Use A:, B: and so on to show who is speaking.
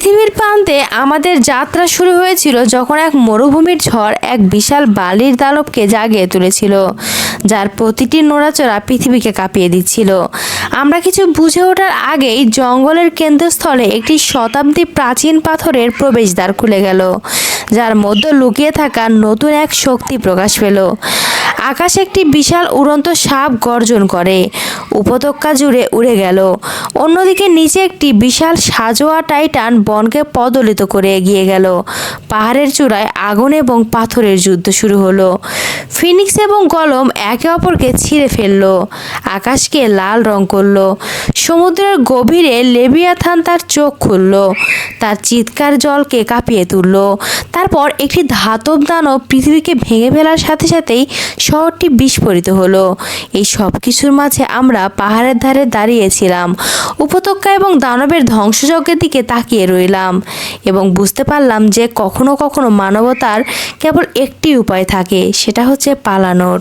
A: পৃথিবীর প্রান্তে আমাদের যাত্রা শুরু হয়েছিল যখন এক মরুভূমির ঝড় এক বিশাল বালির দালবকে জাগিয়ে তুলেছিল, যার প্রতিটি নোড়াচড়া পৃথিবীকে কাঁপিয়ে দিচ্ছিল। আমরা কিছু বুঝে ওঠার আগেই জঙ্গলের কেন্দ্রস্থলে একটি শতাব্দী প্রাচীন পাথরের প্রবেশদ্বার খুলে গেল, যার মধ্যে লুকিয়ে থাকা নতুন এক শক্তি প্রকাশ পেল। আকাশে একটি বিশাল উড়ন্ত সাপ গর্জন করে। উপত্যকা জুড়ে উড়ে গেল। অন্যদিকে নিচে একটি বিশাল সাজোয়া টাইটান বনকে পদলিত করে এগিয়ে গেল। পাহাড়ের চূড়ায় আগুন এবং পাথরের যুদ্ধ শুরু হলো। ফিনিক্স এবং গলম একে অপরকে ছিঁড়ে ফেলল। আকাশকে লাল রং করল। সমুদ্রের গভীরে লেবিয়াথান তার চোখ খুললো। তার চিৎকার জলকে কাঁপিয়ে তুললো। তারপর একটি ধাতব দানব পৃথিবীকে ভেঙে ফেলার সাথে সাথেই শহরটি বিস্ফোরিত হলো। এই সব কিছুর মাঝে আমরা পাহাড়ের ধারে দাঁড়িয়েছিলাম। উপত্যকা এবং দানবের ধ্বংসযজ্ঞের দিকে তাকিয়ে রইলাম এবং বুঝতে পারলাম যে কখনো কখনো মানবতার কেবল একটি উপায় থাকে, সেটা হচ্ছে পালানোর।